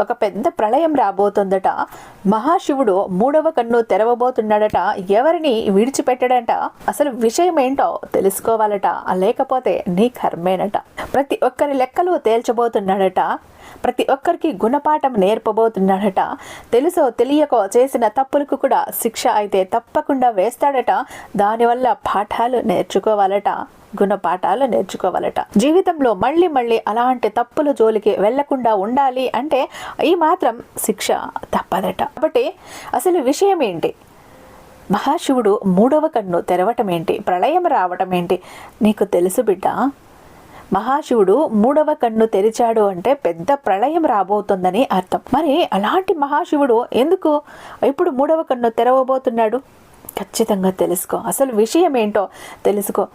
ఒక పెద్ద ప్రళయం రాబోతుందట. మహాశివుడు మూడవ కన్ను తెరవబోతున్నాడట. ఎవరిని విడిచిపెట్టడంట? అసలు విషయం ఏంటో తెలుసుకోవాలట. లేకపోతే నీ కర్మేనట. ప్రతి ఒక్కరి లెక్కలు తేల్చబోతున్నాడట. ప్రతి ఒక్కరికి గుణపాఠం నేర్పబోతున్నాడట. తెలుసో తెలియకో చేసిన తప్పులకు కూడా శిక్ష అయితే తప్పకుండా వేస్తాడట. దానివల్ల పాఠాలు నేర్చుకోవాలట. గుణపాఠాలు నేర్చుకోవాలట. జీవితంలో మళ్ళీ మళ్ళీ అలాంటి తప్పుల జోలికి వెళ్ళకుండా ఉండాలి అంటే ఈ మాత్రం శిక్ష తప్పదట. కాబట్టి అసలు విషయం ఏంటి? మహాశివుడు మూడవ కన్ను తెరవటం ఏంటి? ప్రళయం రావటం ఏంటి? నీకు తెలుసు బిడ్డ. మహాశివుడు మూడవ కన్ను తెరిచాడు అంటే పెద్ద ప్రళయం రాబోతుందని అర్థం. మరి అలాంటి మహాశివుడు ఎందుకు ఇప్పుడు మూడవ కన్ను తెరవబోతున్నాడు? ఖచ్చితంగా తెలుసుకో. అసలు విషయం ఏంటో తెలుసుకో.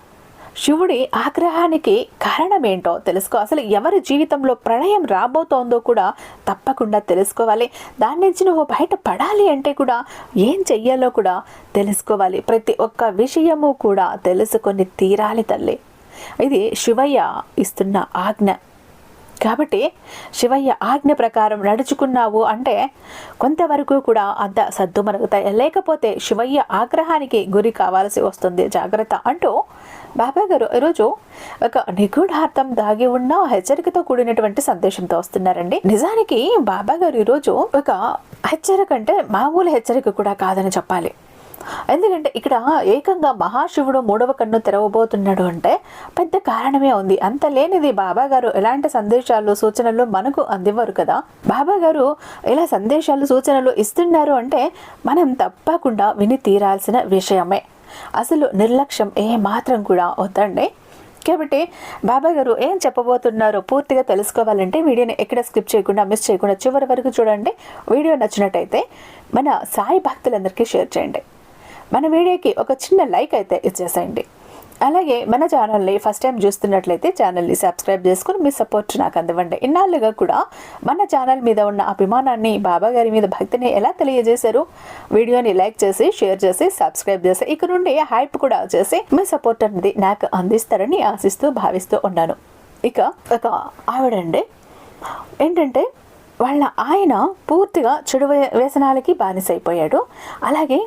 శివుడి ఆగ్రహానికి కారణం ఏంటో తెలుసుకో. అసలు ఎవరి జీవితంలో ప్రళయం రాబోతోందో కూడా తప్పకుండా తెలుసుకోవాలి. దాని నుంచి నువ్వు బయట పడాలి అంటే కూడా ఏం చెయ్యాలో కూడా తెలుసుకోవాలి. ప్రతి ఒక్క విషయము కూడా తెలుసుకొని తీరాలి తల్లి. ఇది శివయ్య ఇస్తున్న ఆజ్ఞ. కాబట్టి శివయ్య ఆజ్ఞ ప్రకారం నడుచుకున్నావు అంటే కొంతవరకు కూడా అంత సద్దుమరుగుతాయి లేకపోతే శివయ్య ఆగ్రహానికి గురి కావాల్సి వస్తుంది. జాగ్రత్త అంటూ బాబా గారు ఈరోజు ఒక నిగూఢార్థం దాగి ఉన్న హెచ్చరికతో కూడినటువంటి సందేశంతో వస్తున్నారండి. నిజానికి బాబా గారు ఈరోజు ఒక హెచ్చరిక అంటే మామూలు హెచ్చరిక కూడా కాదని చెప్పాలి. ఎందుకంటే ఇక్కడ ఏకంగా మహాశివుడు మూడవ కన్ను తెరవబోతున్నాడు అంటే పెద్ద కారణమే ఉంది. అంత లేనిది బాబా గారు ఎలాంటి సందేశాలు సూచనలు మనకు అందివ్వరు కదా. బాబా గారు ఇలా సందేశాలు సూచనలు ఇస్తున్నారు అంటే మనం తప్పకుండా విని తీరాల్సిన విషయమే. అసలు నిర్లక్ష్యం ఏ మాత్రం కూడా వద్దండి. కాబట్టి బాబా గారు ఏం చెప్పబోతున్నారో పూర్తిగా తెలుసుకోవాలంటే వీడియోని ఎక్కడ స్కిప్ చేయకుండా మిస్ చేయకుండా చివరి వరకు చూడండి. వీడియో నచ్చినట్టయితే మన సాయి భక్తులందరికీ షేర్ చేయండి. మన వీడియోకి ఒక చిన్న లైక్ అయితే ఇచ్చేసేయండి. అలాగే మన ఛానల్ని ఫస్ట్ టైం చూస్తున్నట్లయితే ఛానల్ని సబ్స్క్రైబ్ చేసుకుని మీ సపోర్ట్ నాకు అందివ్వండి ఇన్నాళ్ళుగా కూడా మన ఛానల్ మీద ఉన్న అభిమానాన్ని బాబా గారి మీద భక్తిని ఎలా తెలియజేశారు? వీడియోని లైక్ చేసి షేర్ చేసి సబ్స్క్రైబ్ చేసి ఇక నుండి హైప్ కూడా చేసి మీ సపోర్ట్ అనేది నాకు అందిస్తారని ఆశిస్తూ భావిస్తూ ఉన్నాను. ఇక ఒక ఆవిడండి ఏంటంటే వాళ్ళ ఆయన పూర్తిగా చెడు వ్యసనాలకి బానిసైపోయాడు. అలాగే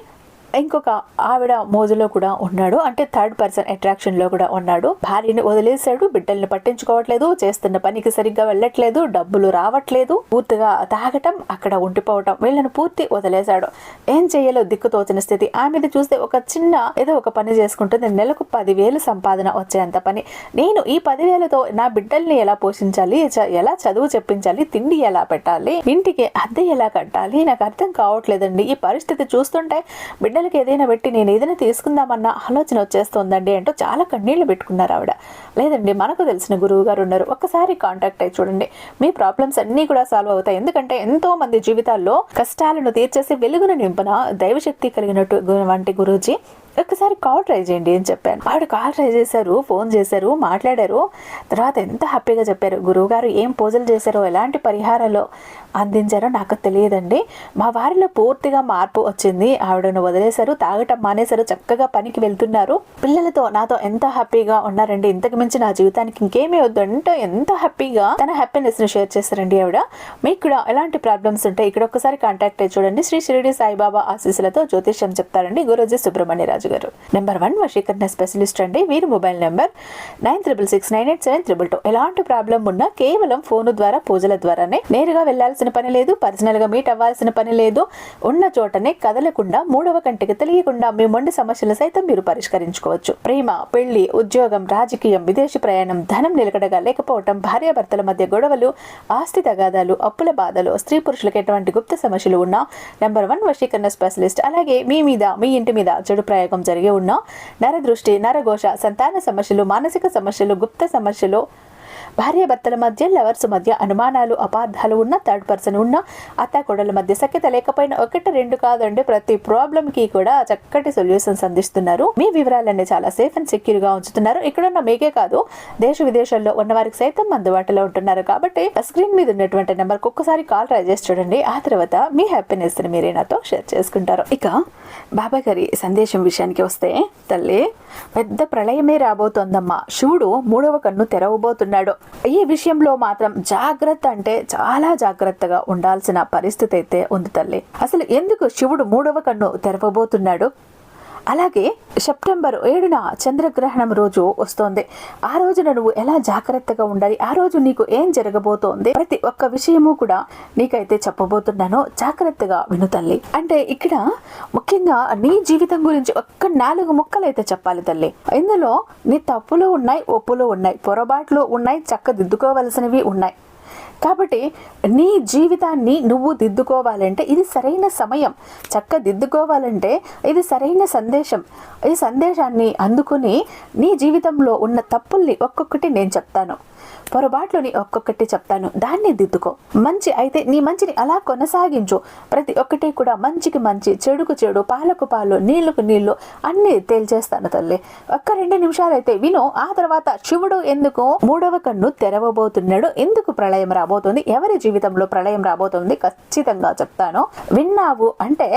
ఇంకొక ఆవిడ మోజులో కూడా ఉన్నాడు. అంటే థర్డ్ పర్సన్ అట్రాక్షన్లో కూడా ఉన్నాడు. భార్యని వదిలేశాడు. బిడ్డల్ని పట్టించుకోవట్లేదు. చేస్తున్న పనికి సరిగ్గా వెళ్ళట్లేదు. డబ్బులు రావట్లేదు. పూర్తిగా తాగటం అక్కడ ఉండిపోవటం వీళ్ళని పూర్తి వదిలేశాడు. ఏం చేయాలో దిక్కుతోచిన స్థితి. ఆమెది చూస్తే ఒక చిన్న ఏదో ఒక పని చేసుకుంటుంది. నెలకు పదివేలు సంపాదన వచ్చేంత పని. నేను ఈ పదివేలతో నా బిడ్డల్ని ఎలా పోషించాలి? ఎలా చదువు చెప్పించాలి? తిండి ఎలా పెట్టాలి? ఇంటికి అద్దె ఎలా కట్టాలి? నాకు అర్థం కావట్లేదండి. ఈ పరిస్థితి చూస్తుంటే బిడ్డలకి ఏదైనా పెట్టి నేను ఏదైనా తీసుకుందామన్న ఆలోచన వచ్చేస్తోందండి అంటూ చాలా కన్నీళ్ళు పెట్టుకున్నారు ఆవిడ. లేదండి మనకు తెలిసిన గురువు గారు ఉన్నారు. ఒక్కసారి కాంటాక్ట్ అయ్యి చూడండి. మీ ప్రాబ్లమ్స్ అన్నీ కూడా సాల్వ్ అవుతాయి. ఎందుకంటే ఎంతో మంది జీవితాల్లో కష్టాలను తీర్చేసి వెలుగును నింపిన దైవశక్తి కలిగినట్టు వంటి గురూజీ ఒక్కసారి కాల్ ట్రై చేయండి అని చెప్పాను. ఆవిడ కాల్ ట్రై చేశారు ఫోన్ చేశారు మాట్లాడారు. తర్వాత ఎంత హ్యాపీగా చెప్పారు గురువుగారు ఏం పూజలు చేశారో ఎలాంటి పరిహారాలు అందించారో నాకు తెలియదండి. మా వారిలో పూర్తిగా మార్పు వచ్చింది. ఆవిడను వదిలేశారు తాగటం మానేశారు చక్కగా పనికి వెళ్తున్నారు. పిల్లలతో నాతో ఎంత హ్యాపీగా ఉన్నారండి. ఇంతకు మించి నా జీవితానికి ఇంకేమీ వద్దు. అంటే ఎంత హ్యాపీగా తన హ్యాపీనెస్ని షేర్ చేస్తారండి ఆవిడ. మీకు కూడా ఎలాంటి ప్రాబ్లమ్స్ ఉంటాయి ఇక్కడ ఒక్కసారి కాంటాక్ట్ అయ్యి చూడండి. శ్రీ షిరిడి సాయిబాబా ఆశీస్సులతో జ్యోతిష్యం చెప్తారండి. గురుజీ సుబ్రహ్మణ్యరాజు రాజు గారు. నెంబర్ వన్ వశీకరణ స్పెషలిస్ట్ అండి. వీరి mobile number nine triple six nine eight seven triple two ఎలాంటి ప్రాబ్లం ఉన్నా కేవలం ఫోన్ ద్వారా పూజల ద్వారానే నేరుగా వెళ్ళాల్సిన పని లేదు పర్సనల్గా మీట్ అవ్వాల్సిన పని లేదు. ఉన్న చోటనే కదలకుండా మూడవ కంటికి తెలియకుండా మీ మొండి సమస్యలు సైతం మీరు పరిష్కరించుకోవచ్చు. ప్రేమ పెళ్ళి ఉద్యోగం రాజకీయం విదేశీ ప్రయాణం ధనం నిలకడగా లేకపోవటం భార్యాభర్తల మధ్య గొడవలు ఆస్తి తగాదాలు అప్పుల బాధలు స్త్రీ పురుషులకు ఎటువంటి గుప్త సమస్యలు ఉన్నా నెంబర్ వన్ వశీకరణ స్పెషలిస్ట్ అలాగే మీ మీద మీ ఇంటి మీద చెడు ప్రయోగం జరిగి ఉన్నా నరదృష్టి నరఘోష సంతాన సమస్యలు మానసిక సమస్యలు గుప్త సమస్యలు భార్యాభర్తల మధ్య లవర్స్ మధ్య అనుమానాలు అపార్థాలు ఉన్న థర్డ్ పర్సన్ ఉన్న అత్త కొడల మధ్య సఖ్యత లేకపోయినా ఒకటి రెండు కాదండి. ప్రతి ప్రాబ్లంకి కూడా చక్కటి సొల్యూషన్స్ అందిస్తున్నారు. మీ వివరాలన్నీ చాలా సేఫ్ అండ్ సెక్యూర్గా ఉంచుతున్నారు. ఇక్కడ ఉన్న మీకే కాదు దేశ విదేశాల్లో ఉన్న వారికి సైతం అందుబాటులో ఉంటున్నారు. కాబట్టి స్క్రీన్ మీద ఉన్నటువంటి నెంబర్ ఒక్కసారి కాల్ ట్రై చేసి చూడండి. ఆ తర్వాత మీ హ్యాపీనెస్ని మీరే నాతో షేర్ చేసుకుంటారు. ఇక బాబా గారి సందేశం విషయానికి వస్తే తల్లి పెద్ద ప్రళయమే రాబోతోందమ్మా. శివుడు మూడవ కన్ను తెరవబోతున్నాడు. ఈ విషయంలో మాత్రం జాగ్రత్త అంటే చాలా జాగ్రత్తగా ఉండాల్సిన పరిస్థితి అయితే ఉంది తల్లి. అసలు ఎందుకు శివుడు మూడవ కన్ను తెరవబోతున్నాడు? అలాగే సెప్టెంబర్ ఏడున చంద్రగ్రహణం రోజు వస్తోంది. ఆ రోజున నువ్వు ఎలా జాగ్రత్తగా ఉండాలి? ఆ రోజు నీకు ఏం జరగబోతోంది? ప్రతి ఒక్క విషయము కూడా నీకైతే చెప్పబోతున్నానో. జాగ్రత్తగా విను తల్లి. అంటే ఇక్కడ ముఖ్యంగా నీ జీవితం గురించి ఒక్క నాలుగు ముక్కలైతే చెప్పాలి తల్లి. ఇందులో నీ తప్పులు ఉన్నాయి ఒప్పులు ఉన్నాయి పొరపాట్లు ఉన్నాయి చక్కదిద్దుకోవలసినవి ఉన్నాయి. కాబట్టి నీ జీవితాన్ని నువ్వు దిద్దుకోవాలంటే ఇది సరైన సమయం. చక్క దిద్దుకోవాలంటే ఇది సరైన సందేశం. ఈ సందేశాన్ని అందుకుని నీ జీవితంలో ఉన్న తప్పుల్ని ఒక్కొక్కటి నేను చెప్తాను. పొరపాట్లుని ఒక్కొక్కటి చెప్తాను. దాన్ని దిద్దుకో. మంచి అయితే నీ మంచిని అలా కొనసాగించు. ప్రతి ఒక్కటి కూడా మంచికి మంచి చెడుకు చెడు పాలకు పాలు నీళ్ళకు నీళ్ళు అన్ని తేల్చేస్తాను తల్లి. ఒక్క రెండు నిమిషాలు అయితే విను ఆ తర్వాత శివుడు ఎందుకు మూడవ కన్ను తెరవబోతున్నాడు? ఎందుకు ప్రళయం రాబోతుంది? ఎవరి జీవితంలో ప్రళయం రాబోతుంది? ఖచ్చితంగా చెప్తాను. విన్నావు అంటే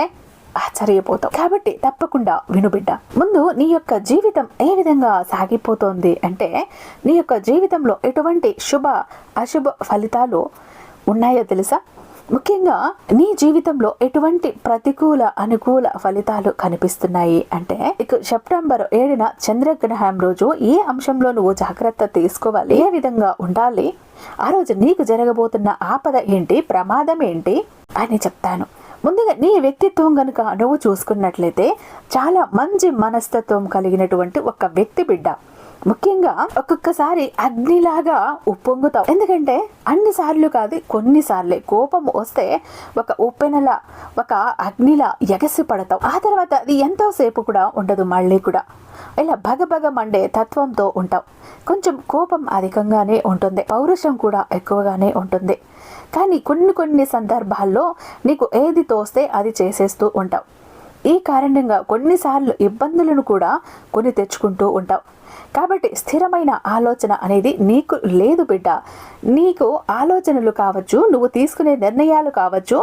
ఆశ్చర్యపోతావు. కాబట్టి తప్పకుండా వినుబిడ్డ ముందు నీ యొక్క జీవితం ఏ విధంగా సాగిపోతోంది అంటే నీ యొక్క జీవితంలో ఎటువంటి శుభ అశుభ ఫలితాలు ఉన్నాయో తెలుసా? ముఖ్యంగా నీ జీవితంలో ఎటువంటి ప్రతికూల అనుకూల ఫలితాలు కనిపిస్తున్నాయి అంటే ఇక సెప్టెంబర్ ఏడున చంద్రగ్రహం రోజు ఏ అంశంలో నువ్వు జాగ్రత్త తీసుకోవాలి? ఏ విధంగా ఉండాలి? ఆ రోజు నీకు జరగబోతున్న ఆపద ఏంటి? ప్రమాదం ఏంటి? అని చెప్తాను. ముందుగా నీ వ్యక్తిత్వం కనుక నువ్వు చూసుకున్నట్లయితే చాలా మంచి మనస్తత్వం కలిగినటువంటి ఒక వ్యక్తి బిడ్డ. ముఖ్యంగా ఒక్కొక్కసారి అగ్నిలాగా ఉప్పొంగుతావు. ఎందుకంటే అన్ని సార్లు కాదు కొన్నిసార్లే కోపం వస్తే ఒక ఉప్పెనలా ఒక అగ్నిలా ఎగసి పడతావు ఆ తర్వాత అది ఎంతోసేపు కూడా ఉండదు మళ్ళీ కూడా. ఇలా భగభగ మండే తత్వంతో ఉంటావు. కొంచెం కోపం అధికంగానే ఉంటుంది. పౌరుషం కూడా ఎక్కువగానే ఉంటుంది. కానీ కొన్ని కొన్ని సందర్భాల్లో నీకు ఏది తోస్తే అది చేసేస్తూ ఉంటావు. ఈ కారణంగా కొన్నిసార్లు ఇబ్బందులను కూడా కొని తెచ్చుకుంటూ ఉంటావు. కాబట్టి స్థిరమైన ఆలోచన అనేది నీకు లేదు బిడ్డ. నీకు ఆలోచనలు కావచ్చు నువ్వు తీసుకునే నిర్ణయాలు కావచ్చు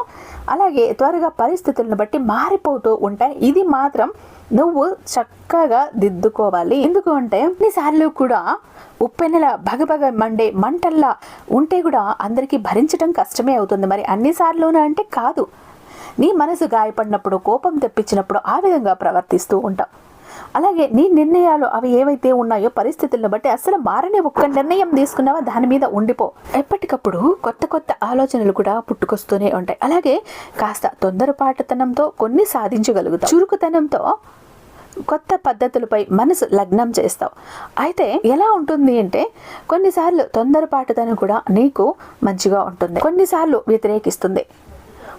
అలాగే త్వరగా పరిస్థితులను బట్టి మారిపోతూ ఉంటాయి. ఇది మాత్రం నువ్వు చక్కగా దిద్దుకోవాలి. ఎందుకు అంటే కొన్నిసార్లు కూడా ఉప్పెనెల భగభగ మండే మంటల్లా ఉంటే కూడా అందరికీ భరించడం కష్టమే అవుతుంది. మరి అన్నిసార్లునే అంటే కాదు. నీ మనసు గాయపడినప్పుడు కోపం తెప్పించినప్పుడు ఆ విధంగా ప్రవర్తిస్తూ ఉంటావు. అలాగే నీ నిర్ణయాలు అవి ఏవైతే ఉన్నాయో పరిస్థితులను బట్టి అసలు మారని ఒక్క నిర్ణయం తీసుకున్నావా? దాని మీద ఉండిపో. ఎప్పటికప్పుడు కొత్త కొత్త ఆలోచనలు కూడా పుట్టుకొస్తూనే ఉంటాయి. అలాగే కాస్త తొందరపాటుతనంతో కొన్ని సాధించగలుగుతావు. చురుకుతనంతో కొత్త పద్ధతులపై మనసు లగ్నం చేస్తావు. అయితే ఎలా ఉంటుంది అంటే కొన్నిసార్లు తొందరపాటుతనం కూడా నీకు మంచిగా ఉంటుంది. కొన్నిసార్లు వ్యతిరేకిస్తుంది.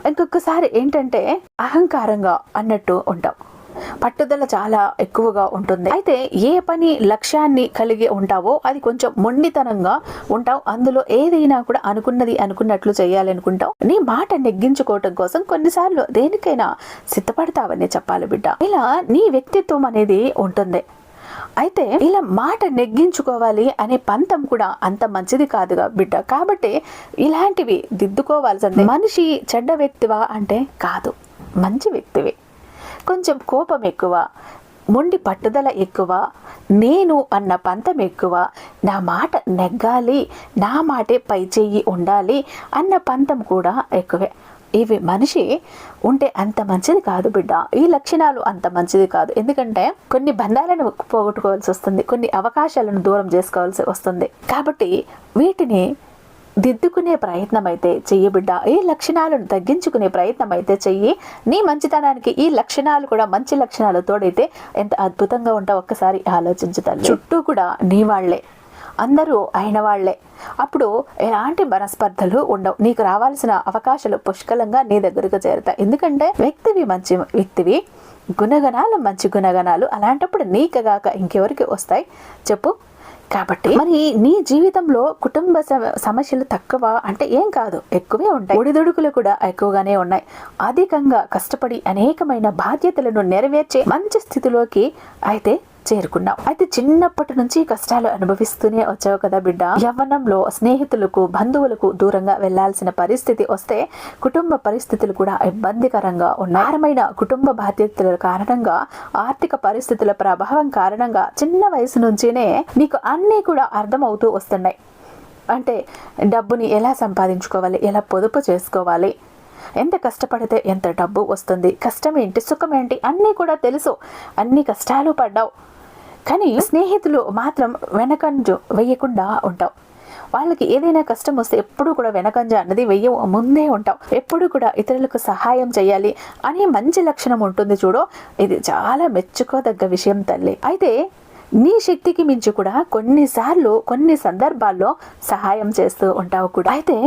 ఇంకొకసారి ఏంటంటే అహంకారంగా అన్నట్టు ఉంటావు. పట్టుదల చాలా ఎక్కువగా ఉంటుంది. అయితే ఏ పని లక్ష్యాన్ని కలిగి ఉంటావో అది కొంచెం మొండితనంగా ఉంటావు. అందులో ఏదైనా కూడా అనుకున్నది అనుకున్నట్లు చేయాలనుకుంటావు. నీ మాట నెగ్గించుకోవటం కోసం కొన్నిసార్లు దేనికైనా సిద్ధపడతావని చెప్పాలి బిడ్డ. ఇలా నీ వ్యక్తిత్వం అనేది ఉంటుంది. అయితే ఇలా మాట నెగ్గించుకోవాలి అనే పంతం కూడా అంత మంచిది కాదుగా బిడ్డ. కాబట్టి ఇలాంటివి దిద్దుకోవాల్సింది. మనిషి చెడ్డ వ్యక్తివా అంటే కాదు. మంచి వ్యక్తివే. కొంచెం కోపం ఎక్కువ మొండి పట్టుదల ఎక్కువ నేను అన్న పంతం ఎక్కువ నా మాట నెగ్గాలి నా మాటే పై చెయ్యి ఉండాలి అన్న పంతం కూడా ఎక్కువే. ఇవి మనిషి ఉంటే అంత మంచిది కాదు బిడ్డ. ఈ లక్షణాలు అంత మంచిది కాదు. ఎందుకంటే కొన్ని బంధాలను పోగొట్టుకోవాల్సి వస్తుంది కొన్ని అవకాశాలను దూరం చేసుకోవాల్సి వస్తుంది. కాబట్టి వీటిని దిద్దుకునే ప్రయత్నం అయితే చెయ్యి బిడ్డ. ఈ లక్షణాలను తగ్గించుకునే ప్రయత్నం అయితే చెయ్యి. నీ మంచితనానికి ఈ లక్షణాలు కూడా మంచి లక్షణాలు తోడైతే ఎంత అద్భుతంగా ఉంటావు ఒక్కసారి ఆలోచించు తల్లి. చుట్టూ కూడా నీ వాళ్ళే అందరూ అయిన వాళ్ళే అప్పుడు ఎలాంటి మనస్పర్ధలు ఉండవు. నీకు రావాల్సిన అవకాశాలు పుష్కలంగా నీ దగ్గరకు చేరుతాయి. ఎందుకంటే వ్యక్తివి మంచి వ్యక్తివి గుణగణాలు మంచి గుణగణాలు. అలాంటప్పుడు నీకగాక ఇంకెవరికి వస్తాయి? చెప్పు. కాబట్టి మరి నీ జీవితంలో కుటుంబ సమస్యలు తక్కువ అంటే ఏం కాదు. ఎక్కువే ఉంటాయి. ఒడిదుడుకులు కూడా ఎక్కువగానే ఉన్నాయి. అధికంగా కష్టపడి అనేకమైన బాధ్యతలను నెరవేర్చే మంచి స్థితిలోకి అయితే చేరుకున్నావు అయితే చిన్నప్పటి నుంచి కష్టాలు అనుభవిస్తూనే వచ్చావు కదా బిడ్డ. యవ్వనంలో స్నేహితులకు బంధువులకు దూరంగా వెళ్ళాల్సిన పరిస్థితి వస్తే కుటుంబ పరిస్థితులు కూడా ఇబ్బందికరంగా ఉన్నాయి. భారమైన కుటుంబ బాధ్యతల కారణంగా ఆర్థిక పరిస్థితుల ప్రభావం కారణంగా చిన్న వయసు నుంచినే నీకు అన్నీ కూడా అర్థమవుతూ వస్తున్నాయి. అంటే డబ్బుని ఎలా సంపాదించుకోవాలి? ఎలా పొదుపు చేసుకోవాలి? ఎంత కష్టపడితే ఎంత డబ్బు వస్తుంది? కష్టం ఏంటి సుఖం ఏంటి అన్నీ కూడా తెలుసు. అన్ని కష్టాలు పడ్డావు. కానీ స్నేహితులు మాత్రం వెనకంజు వేయకుండా ఉంటాం వాళ్ళకి ఏదైనా కష్టం వస్తే ఎప్పుడు కూడా వెనకంజ అన్నది వెయ్య ముందే ఉంటాం ఎప్పుడు కూడా ఇతరులకు సహాయం చేయాలి అనే మంచి లక్షణం ఉంటుంది చూడు. ఇది చాలా మెచ్చుకోదగ్గ విషయం తల్లి. అయితే నీ శక్తికి మించి కూడా కొన్నిసార్లు కొన్ని సందర్భాల్లో సహాయం చేస్తూ ఉంటావు కూడా. అయితే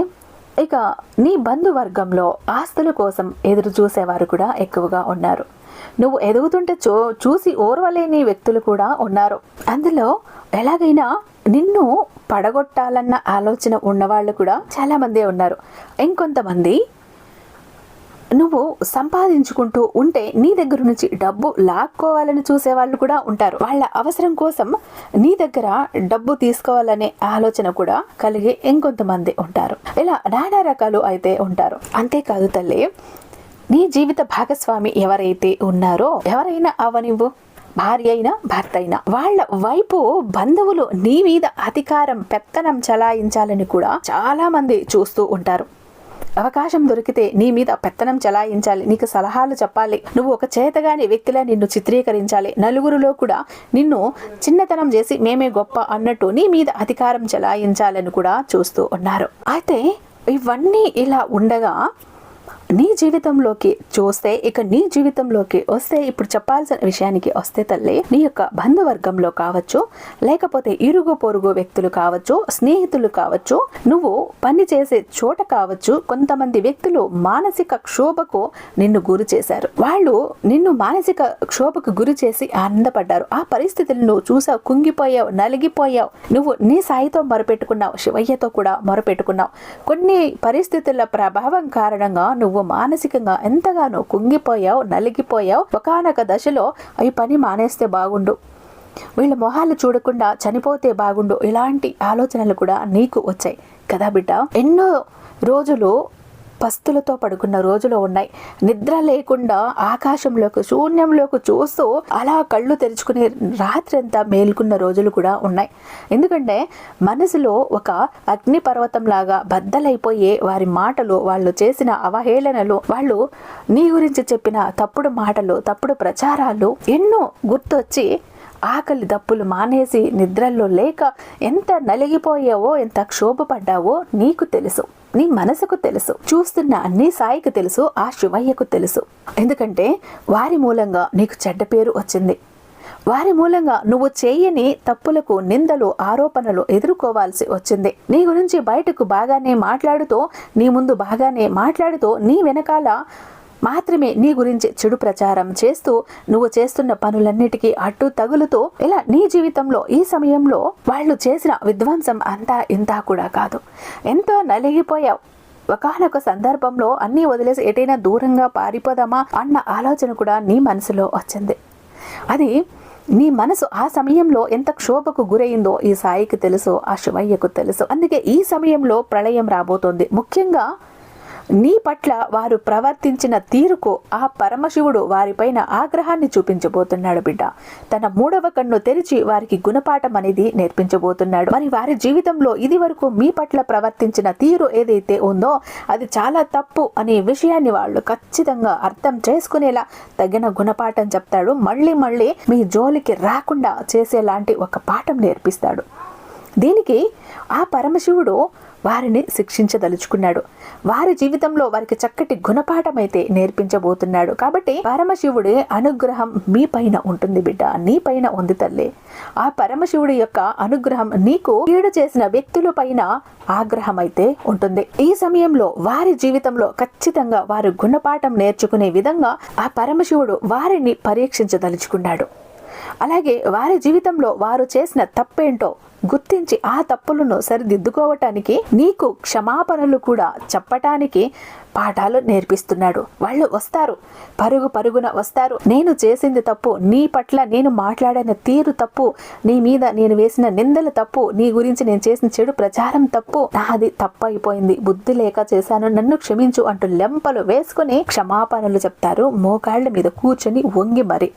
ఇక నీ బంధువర్గంలో ఆస్తుల కోసం ఎదురు చూసేవారు కూడా ఎక్కువగా ఉన్నారు. నువ్వు ఎదుగుతుంటే చూ చూసి ఓర్వలేని వ్యక్తులు కూడా ఉన్నారు. అందులో ఎలాగైనా నిన్ను పడగొట్టాలన్న ఆలోచన ఉన్నవాళ్ళు కూడా చాలామందే ఉన్నారు. ఇంకొంతమంది నువ్వు సంపాదించుకుంటూ ఉంటే నీ దగ్గర నుంచి డబ్బు లాక్కోవాలని చూసే వాళ్ళు కూడా ఉంటారు. వాళ్ళ అవసరం కోసం నీ దగ్గర డబ్బు తీసుకోవాలనే ఆలోచన కూడా కలిగి ఇంకొంతమంది ఉంటారు. ఇలా నానా రకాలు అయితే ఉంటారు. అంతేకాదు తల్లి నీ జీవిత భాగస్వామి ఎవరైతే ఉన్నారో ఎవరైనా అవనివ్వు భార్య అయినా భర్త అయినా వాళ్ళ వైపు బంధువులు నీ మీద అధికారం పెత్తనం చలాయించాలని కూడా చాలా మంది చూస్తూ ఉంటారు. అవకాశం దొరికితే నీ మీద పెత్తనం చలాయించాలి. నీకు సలహాలు చెప్పాలి. నువ్వు ఒక చేతగాని వ్యక్తిలా నిన్ను చిత్రీకరించాలి. నలుగురిలో కూడా నిన్ను చిన్నతనం చేసి మేమే గొప్ప అన్నట్టు నీ మీద అధికారం చలాయించాలని కూడా చూస్తూ ఉన్నారు. అయితే ఇవన్నీ ఇలా ఉండగా నీ జీవితంలోకి చూస్తే ఇక నీ జీవితంలోకి వస్తే ఇప్పుడు చెప్పాల్సిన విషయానికి వస్తే తల్లి నీ యొక్క బంధువర్గంలో కావచ్చు లేకపోతే ఇరుగు పొరుగు వ్యక్తులు కావచ్చు స్నేహితులు కావచ్చు నువ్వు పని చేసే చోట కావచ్చు కొంతమంది వ్యక్తులు మానసిక క్షోభకు నిన్ను గురి చేశారు. వాళ్ళు నిన్ను మానసిక క్షోభకు గురి చేసి ఆనందపడ్డారు. ఆ పరిస్థితులను నువ్వు చూసావు కుంగిపోయావు నలిగిపోయావు. నువ్వు నీ సాయితో మొరపెట్టుకున్నావు శివయ్యతో కూడా మొరపెట్టుకున్నావు. కొన్ని పరిస్థితుల ప్రభావం కారణంగా నువ్వు మానసికంగా ఎంతగానో కుంగిపోయావు నలిగిపోయావు ఒకనొక దశలో ఈ పని మానేస్తే బాగుండు. వీళ్ళ మొహాలు చూడకుండా చనిపోతే బాగుండు. ఇలాంటి ఆలోచనలు కూడా నీకు వచ్చాయి. కదా బిడ్డ? ఎన్నో రోజులు పస్తులతో పడుకున్న రోజులు ఉన్నాయి. నిద్ర లేకుండా ఆకాశంలోకి శూన్యంలోకి చూస్తూ అలా కళ్ళు తెరుచుకునే రాత్రి అంతా మేల్కున్న రోజులు కూడా ఉన్నాయి. ఎందుకంటే మనసులో ఒక అగ్నిపర్వతం లాగా బద్దలైపోయే వారి మాటలు వాళ్ళు చేసిన అవహేళనలు వాళ్ళు నీ గురించి చెప్పిన తప్పుడు మాటలు తప్పుడు ప్రచారాలు ఎన్నో గుర్తొచ్చి ఆకలి దప్పులు మానేసి నిద్రల్లో లేక ఎంత నలిగిపోయావో ఎంత క్షోభపడ్డావో నీకు తెలుసు. నీ మనసుకు తెలుసు. చూస్తున్న అన్ని సాయికి తెలుసు ఆ శివయ్యకు తెలుసు. ఎందుకంటే వారి మూలంగా నీకు చెడ్డ పేరు వచ్చింది. వారి మూలంగా నువ్వు చేయని తప్పులకు నిందలు ఆరోపణలు ఎదుర్కోవాల్సి వచ్చింది. నీ గురించి బయటకు బాగానే మాట్లాడుతూ నీ ముందు బాగానే మాట్లాడుతూ నీ వెనకాల మాత్రమే నీ గురించి చెడు ప్రచారం చేస్తూ నువ్వు చేస్తున్న పనులన్నిటికీ అడ్డు తగులుతూ ఇలా నీ జీవితంలో ఈ సమయంలో వాళ్ళు చేసిన విధ్వంసం అంతా ఇంతా కూడా కాదు. ఎంతో నలిగిపోయావు. ఒకనొక సందర్భంలో అన్నీ వదిలేసి ఎటైనా దూరంగా పారిపోదామా అన్న ఆలోచన కూడా నీ మనసులో వచ్చింది. అది నీ మనసు ఆ సమయంలో ఎంత క్షోభకు గురైందో ఈ సాయికి తెలుసు ఆ శివయ్యకు తెలుసు. అందుకే ఈ సమయంలో ప్రళయం రాబోతోంది. ముఖ్యంగా నీ పట్ల వారు ప్రవర్తించిన తీరుకు ఆ పరమశివుడు వారిపైన ఆగ్రహాన్ని చూపించబోతున్నాడు బిడ్డ. తన మూడవ కన్ను తెరిచి వారికి గుణపాఠం అనేది నేర్పించబోతున్నాడు. మరి వారి జీవితంలో ఇది వరకు మీ పట్ల ప్రవర్తించిన తీరు ఏదైతే ఉందో అది చాలా తప్పు అనే విషయాన్ని వాళ్ళు ఖచ్చితంగా అర్థం చేసుకునేలా తగిన గుణపాఠం చెప్తాడు. మళ్ళీ మళ్ళీ మీ జోలికి రాకుండా చేసేలాంటి ఒక పాఠం నేర్పిస్తాడు. దీనికి ఆ పరమశివుడు వారిని శిక్షించదలుచుకున్నాడు. వారి జీవితంలో వారికి చక్కటి గుణపాఠం అయితే నేర్పించబోతున్నాడు. కాబట్టి పరమశివుడి అనుగ్రహం మీ పైన ఉంటుంది బిడ్డ నీ పైన ఉంది తల్లి. ఆ పరమశివుడి యొక్క అనుగ్రహం నీకు కీడు చేసిన వ్యక్తుల పైన ఆగ్రహం అయితే ఉంటుంది. ఈ సమయంలో వారి జీవితంలో ఖచ్చితంగా వారు గుణపాఠం నేర్చుకునే విధంగా ఆ పరమశివుడు వారిని పరీక్షించదలుచుకున్నాడు. అలాగే వారి జీవితంలో వారు చేసిన తప్పేంటో గుర్తించి ఆ తప్పులను సరిదిద్దుకోవటానికి నీకు క్షమాపణలు కూడా చెప్పటానికి పాఠాలు నేర్పిస్తున్నాడు. వాళ్ళు వస్తారు. పరుగు పరుగున వస్తారు. నేను చేసింది తప్పు నీ పట్ల నేను మాట్లాడిన తీరు తప్పు నీ మీద నేను వేసిన నిందలు తప్పు నీ గురించి నేను చేసిన చెడు ప్రచారం తప్పు నాది తప్పు అయిపోయింది బుద్ధి లేక చేశాను. నన్ను క్షమించు అంటూ లెంపలు వేసుకుని క్షమాపణలు చెప్తారు. మోకాళ్ళ మీద కూర్చొని వంగి మరి.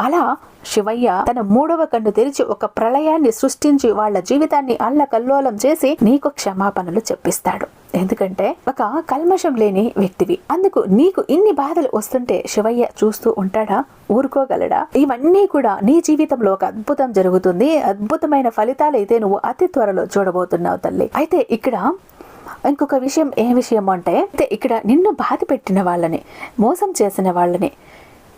అలా శివయ్య తన మూడవ కన్ను తెరిచి ఒక ప్రళయాన్ని సృష్టించి వాళ్ళ జీవితాన్ని అల్లకల్లోలం చేసి నీకు క్షమాపణలు చెప్పిస్తాడు. ఎందుకంటే ఒక కల్మషం లేని వ్యక్తివి. అందుకు నీకు ఇన్ని బాధలు వస్తుంటే శివయ్య చూస్తూ ఉంటాడా? ఊరుకోగలడా? ఇవన్నీ కూడా నీ జీవితంలో ఒక అద్భుతం జరుగుతుంది. అద్భుతమైన ఫలితాలు అయితే నువ్వు అతి త్వరలో చూడబోతున్నావు తల్లి. అయితే ఇక్కడ ఇంకొక విషయం ఏ విషయం అంటే అయితే ఇక్కడ నిన్ను బాధ పెట్టిన వాళ్ళని మోసం చేసిన వాళ్ళని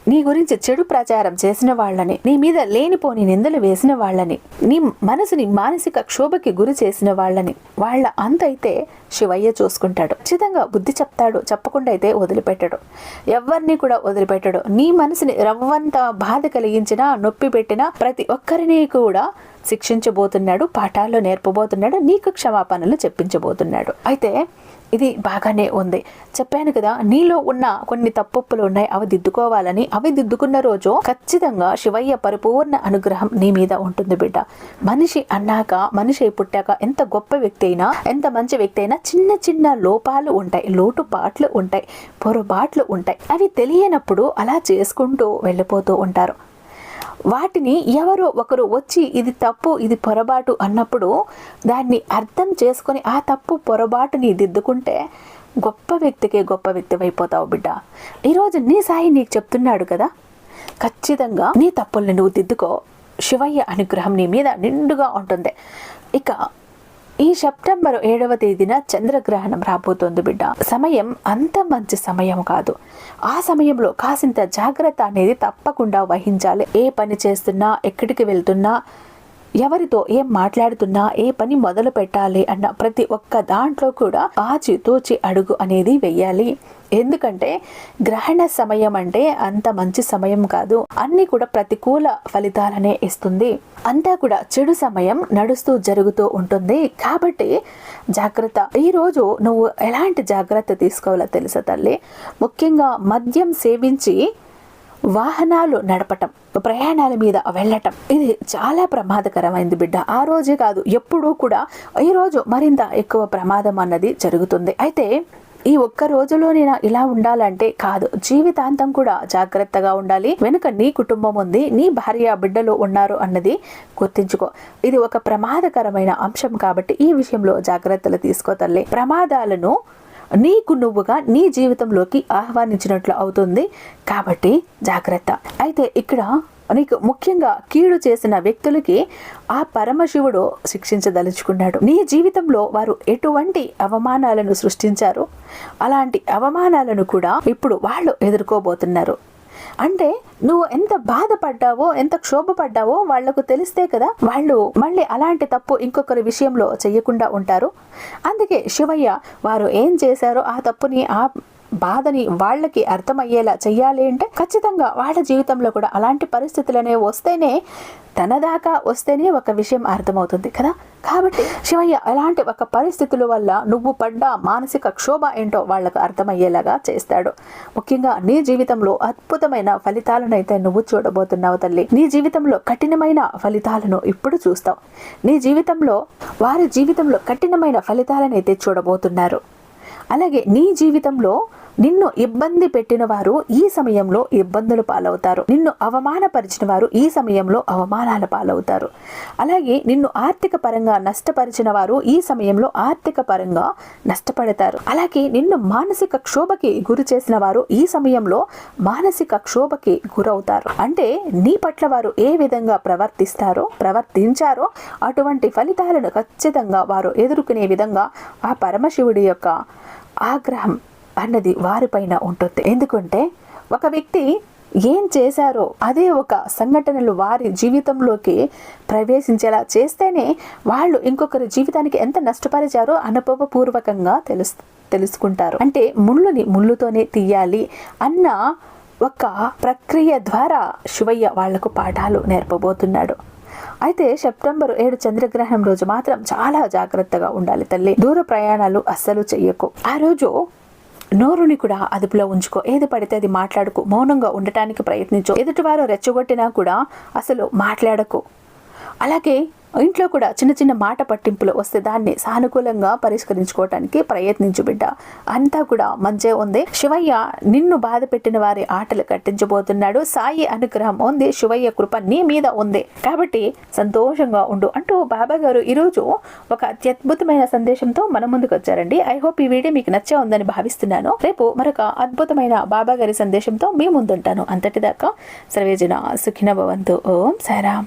నీ గురించి చెడు ప్రచారం చేసిన వాళ్ళని నీ మీద లేనిపోని నిందలు వేసిన వాళ్ళని నీ మనసుని మానసిక క్షోభకి గురి చేసిన వాళ్ళని వాళ్ళ అంతైతే శివయ్య చూసుకుంటాడు. ఖచ్చితంగా బుద్ధి చెప్తాడు చెప్పకుండా అయితే వదిలిపెట్టడు. ఎవరిని కూడా వదిలిపెట్టడు. నీ మనసుని రవ్వంత బాధ కలిగించినా నొప్పి పెట్టినా ప్రతి ఒక్కరిని కూడా శిక్షించబోతున్నాడు పాఠాల్లో నేర్పబోతున్నాడు నీకు క్షమాపణలు చెప్పించబోతున్నాడు. అయితే ఇది బాగానే ఉంది. చెప్పాను కదా నీలో ఉన్న కొన్ని తప్పులు ఉన్నాయి అవి దిద్దుకోవాలని. అవి దిద్దుకున్న రోజు ఖచ్చితంగా శివయ్య పరిపూర్ణ అనుగ్రహం నీ మీద ఉంటుంది బిడ్డ. మనిషి అన్నాక మనిషి పుట్టాక ఎంత గొప్ప వ్యక్తి అయినా ఎంత మంచి వ్యక్తి అయినా చిన్న చిన్న లోపాలు ఉంటాయి లోటుపాట్లు ఉంటాయి పొరపాట్లు ఉంటాయి. అవి తెలియనప్పుడు అలా చేసుకుంటూ వెళ్ళిపోతూ ఉంటారు. వాటిని ఎవరో ఒకరు వచ్చి ఇది తప్పు ఇది పొరపాటు అన్నప్పుడు దాన్ని అర్థం చేసుకొని ఆ తప్పు పొరపాటుని దిద్దుకుంటే గొప్ప వ్యక్తికే గొప్ప వ్యక్తి అయిపోతావు బిడ్డ. ఈరోజు నీ సాయి నీకు చెప్తున్నాడు కదా? ఖచ్చితంగా నీ తప్పుల్ని నువ్వు దిద్దుకో. శివయ్య అనుగ్రహం నీ మీద నిండుగా ఉంటుంది. ఇక ఈ సెప్టెంబర్ ఏడవ తేదీన చంద్రగ్రహణం రాబోతోంది బిడ్డ. సమయం అంత మంచి సమయం కాదు. ఆ సమయంలో కాసింత జాగ్రత్త అనేది తప్పకుండా వహించాలి. ఏ పని చేస్తున్నా ఎక్కడికి వెళ్తున్నా ఎవరితో ఏం మాట్లాడుతున్నా ఏ పని మొదలు పెట్టాలి అన్న ప్రతి ఒక్క దాంట్లో కూడా ఆచి తోచి అడుగు అనేది వెయ్యాలి ఎందుకంటే గ్రహణ సమయం అంటే అంత మంచి సమయం కాదు. అన్ని కూడా ప్రతికూల ఫలితాలనే ఇస్తుంది. అంతా కూడా చెడు సమయం నడుస్తూ జరుగుతూ ఉంటుంది. కాబట్టి జాగ్రత్త. ఈరోజు నువ్వు ఎలాంటి జాగ్రత్త తీసుకోవాలో తెలుసా తల్లి? ముఖ్యంగా మద్యం సేవించి వాహనాలు నడపటం ప్రయాణాల మీద వెళ్ళటం. ఇది చాలా ప్రమాదకరమైంది బిడ్డ. ఆ రోజే కాదు ఎప్పుడూ కూడా ఈ రోజు మరింత ఎక్కువ ప్రమాదం అన్నది జరుగుతుంది. అయితే ఈ ఒక్క రోజులో నేను ఇలా ఉండాలంటే కాదు జీవితాంతం కూడా జాగ్రత్తగా ఉండాలి. వెనుక నీ కుటుంబం ఉంది నీ భార్య బిడ్డలు ఉన్నారు అన్నది గుర్తించుకో. ఇది ఒక ప్రమాదకరమైన అంశం కాబట్టి ఈ విషయంలో జాగ్రత్తలు తీసుకో తల్లి. ప్రమాదాలను నీకు నువ్వుగా నీ జీవితంలోకి ఆహ్వానించినట్లు అవుతుంది. కాబట్టి జాగ్రత్త. అయితే ఇక్కడ నీకు ముఖ్యంగా కీడు చేసిన వ్యక్తులకి ఆ పరమశివుడు శిక్షించదలుచుకున్నాడు. నీ జీవితంలో వారు ఎటువంటి అవమానాలను సృష్టించారు? అలాంటి అవమానాలను కూడా ఇప్పుడు వాళ్ళు ఎదుర్కోబోతున్నారు. అంటే నువ్వు ఎంత బాధపడ్డావో ఎంత క్షోభపడ్డావో వాళ్ళకు తెలిస్తే కదా వాళ్ళు మళ్ళీ అలాంటి తప్పు ఇంకొకరి విషయంలో చెయ్యకుండా ఉంటారు. అందుకే శివయ్య వారు ఏం చేశారో ఆ తప్పుని ఆ బాధని వాళ్ళకి అర్థమయ్యేలా చెయ్యాలి అంటే ఖచ్చితంగా వాళ్ళ జీవితంలో కూడా అలాంటి పరిస్థితులనే వస్తేనే తన దాకా వస్తేనే ఒక విషయం అర్థమవుతుంది కదా? కాబట్టి శివయ్య అలాంటి ఒక పరిస్థితుల వల్ల నువ్వు పడ్డ మానసిక క్షోభ ఏంటో వాళ్ళకు అర్థమయ్యేలాగా చేస్తాడు. ముఖ్యంగా నీ జీవితంలో అద్భుతమైన ఫలితాలను అయితే నువ్వు చూడబోతున్నావు తల్లి. నీ జీవితంలో కఠినమైన ఫలితాలను ఇప్పుడు చూస్తావు. నీ జీవితంలో వారి జీవితంలో కఠినమైన ఫలితాలను అయితే చూడబోతున్నారు. అలాగే నీ జీవితంలో నిన్ను ఇబ్బంది పెట్టిన వారు ఈ సమయంలో ఇబ్బందులు పాలవుతారు. నిన్ను అవమానపరిచిన వారు ఈ సమయంలో అవమానాల పాలవుతారు. అలాగే నిన్ను ఆర్థిక పరంగా నష్టపరిచిన వారు ఈ సమయంలో ఆర్థిక పరంగా నష్టపడతారు. అలాగే నిన్ను మానసిక క్షోభకి గురి చేసిన వారు ఈ సమయంలో మానసిక క్షోభకి గురవుతారు. అంటే నీ పట్ల వారు ఏ విధంగా ప్రవర్తిస్తారో ప్రవర్తించారో అటువంటి ఫలితాలను ఖచ్చితంగా వారు ఎదుర్కొనే విధంగా ఆ పరమశివుడి యొక్క ఆగ్రహం అన్నది వారిపైన ఉంటుంది. ఎందుకంటే ఒక వ్యక్తి ఏం చేశారో అదే ఒక సంఘటనలు వారి జీవితంలోకి ప్రవేశించేలా చేస్తేనే వాళ్ళు ఇంకొకరి జీవితానికి ఎంత నష్టపరిచారో అనుభవపూర్వకంగా తెలుసు తెలుసుకుంటారు. అంటే ముళ్ళుని ముళ్ళుతోనే తీయాలి అన్న ఒక ప్రక్రియ ద్వారా శివయ్య వాళ్ళకు పాఠాలు నేర్పబోతున్నాడు. అయితే సెప్టెంబర్ ఏడు చంద్రగ్రహణం రోజు మాత్రం చాలా జాగ్రత్తగా ఉండాలి తల్లి. దూర ప్రయాణాలు అస్సలు చెయ్యకు. ఆ రోజు నోరుని కూడా అదుపులో ఉంచుకో. ఏది పడితే అది మాట్లాడుకు. మౌనంగా ఉండటానికి ప్రయత్నించు. ఎదుటివారు రెచ్చగొట్టినా కూడా అసలు మాట్లాడకు. అలాగే ఇంట్లో కూడా చిన్న చిన్న మాట పట్టింపులు వస్తే దాన్ని సానుకూలంగా పరిష్కరించుకోవటానికి ప్రయత్నించు బిడ్డ. అంతా కూడా మంచే ఉంది. శివయ్య నిన్ను బాధ పెట్టిన వారి ఆటలు కట్టించబోతున్నాడు. సాయి అనుగ్రహం ఉంది. శివయ్య కృప నీ మీద ఉంది. కాబట్టి సంతోషంగా ఉండు అంటూ బాబా గారు ఈరోజు ఒక అత్యద్భుతమైన సందేశంతో మన ముందుకు వచ్చారండి. ఐ హోప్ ఈ వీడియో మీకు నచ్చే ఉందని భావిస్తున్నాను. రేపు మరొక అద్భుతమైన బాబా గారి సందేశంతో మీ ముందుంటాను. అంతటిదాకా సర్వేజన సుఖిన భవంతు. ఓం సారాం